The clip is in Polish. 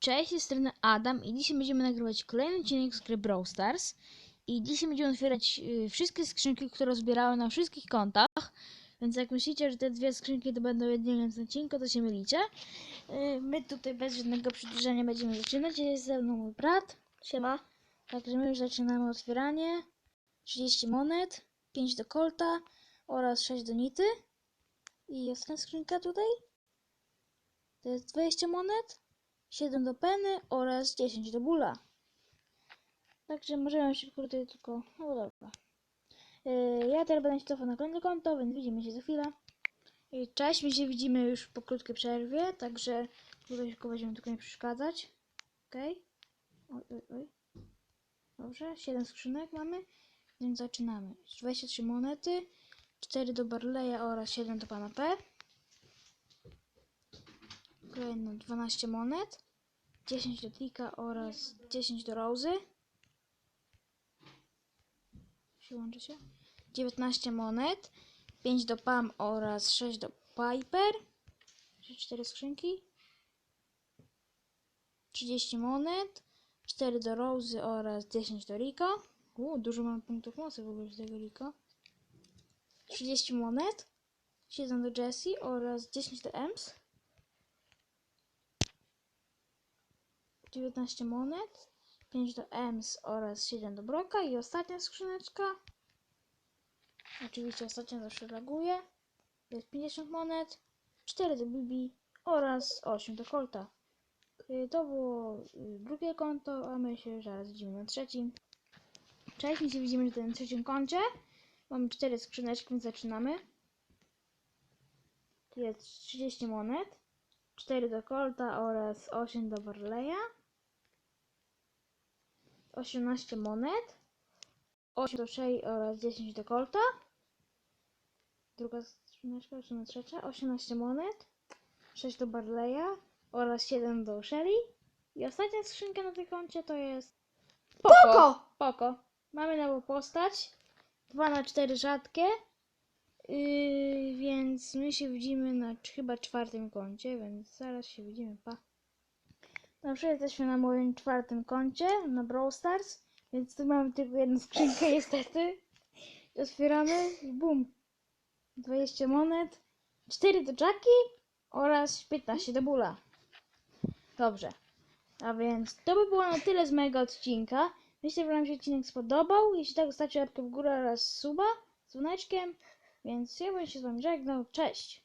Cześć, z strony Adam i dzisiaj będziemy nagrywać kolejny odcinek z gry Brawl Stars. I dzisiaj będziemy otwierać y, wszystkie skrzynki, które zbierałem na wszystkich kontach. Więc jak myślicie, że te dwie skrzynki to będą jedynie w odcinku, to się mylicie. Y, my tutaj bez żadnego przedłużenia będziemy zaczynać. Jest ze mną mój brat. Siema. Także my już zaczynamy otwieranie. 30 monet, 5 do Colta oraz 6 do Nity. I ostatnia skrzynka tutaj. To jest 20 monet. 7 do Penny oraz 10 do Bula. Także możemy się kurde tylko... No dobra. Yy, ja teraz będę się cofał na kolejne konto, więc widzimy się za chwilę. Yy, Cześć, my się widzimy już po krótkiej przerwie, także tylko będziemy tylko nie przeszkadzać. Okej. Oj, oj, oj. Dobrze, 7 skrzynek mamy, więc zaczynamy. 23 monety, 4 do Barleya oraz 7 do Pana P. Kolejno 12 monet, 10 do Tika oraz 10 do Rozy. Przyłączy się. 19 monet, 5 do Pam oraz 6 do Piper. 4 skrzynki. 30 monet, 4 do Rozy oraz 10 do Rika. U, dużo mam punktów mocy w ogóle z tego Rika. 30 monet, 7 do Jessie oraz 10 do Ems. 19 monet, 5 do Ems oraz 7 do Broka i ostatnia skrzyneczka. Oczywiście ostatnia zawsze laguje. Jest 50 monet, 4 do Bibi oraz 8 do Colta. Y, To było y, drugie konto, a my się zaraz widzimy na trzecim. Cześć, my się widzimy na tym trzecim koncie. Mamy 4 skrzyneczki, więc zaczynamy. Jest 30 monet, 4 do Colta oraz 8 do Barleya. 18 monet, 8 do Shea oraz 10 do Colta. Druga skrzyneczka, czy na trzecia, 18 monet, 6 do Barleya oraz 7 do Shelly. I ostatnia skrzynka na tym koncie to jest Poko! Poko. Mamy nową postać. 2 na 4 rzadkie. Yy, więc my się widzimy na chyba czwartym koncie, więc zaraz się widzimy, pa. Dobrze, jesteśmy na moim czwartym koncie, na Brawl Stars, więc tu mamy tylko jedną skrzynkę niestety. I Otwieramy i bum. 20 monet, 4 do Jacki oraz 15 do Bula. Dobrze. A więc to by było na tyle z mojego odcinka. Myślę, że Wam się odcinek spodobał. Jeśli tak, zostawcie łapkę w górę oraz suba z dzwoneczkiem. Więc ja bym się z Wami żegnał. Cześć!